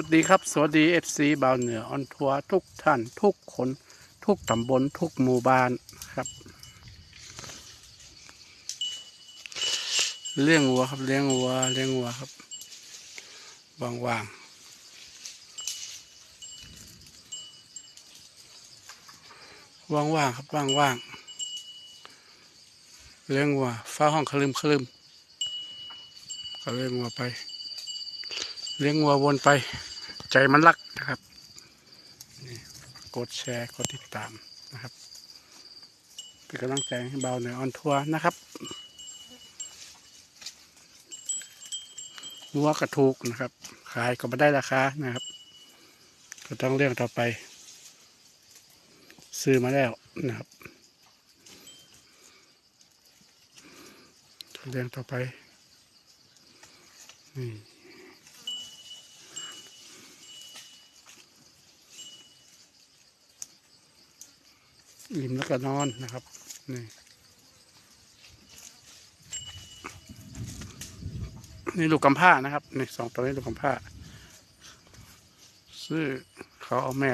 วัสดีครับ สวัสดีเอฟซีบาวเหนือออนทัวร์ทุกท่านทุกคน ทุกตำบลทุกหมู่บ้านครับ เลี้ยงวัวครับเลี้ยงวัวเลี้ยงวัวครับว่างๆว่างๆครับว่างๆเลี้ยงวัวฟ้าห้องคลึมคลึมก็เลี้ยงวัวไป เลี้ยงวัววนไป ใจมันรักนะครับนี่กดแชร์กดติดตามนะครับเป็นกำลังใจให้เบาเหนือออนทัวร์นะครับวัวกระถูกนะครับ ขายก็ไม่ได้ราคานะครับ ก็ต้องเลี้ยงต่อไป ซื้อมาแล้วนะครับเลี้ยงต่อไปนี่ อิ่มแล้วก็นอนนะครับนี่นี่ลูกกำพร้านะครับนี่สองตัวนี้ลูกกำพร้าซื้อเขาเอาแม่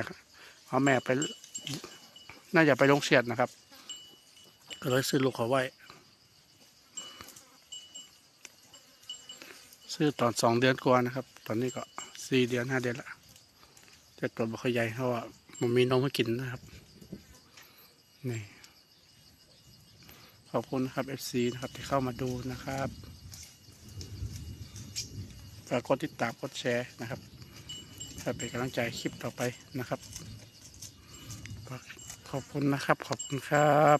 เอาแม่ไป น่าจะไปลงเสียดนะครับก็เลยซื้อลูกเขาไว้ ซื้อตอนสองเดือนกว่านะครับ ตอนนี้ก็สี่เดือนห้าเดือนละแต่ตัวบ่ค่อยใหญ่เพราะว่ามันมีนมให้กินนะครับ นี่ขอบคุณนะครับ FC นะครับที่เข้ามาดูนะครับฝากกดติดตามกดแชร์นะครับเพื่อเป็นกำลังใจคลิปต่อไปนะครับ ขอบคุณนะครับ ขอบคุณครับ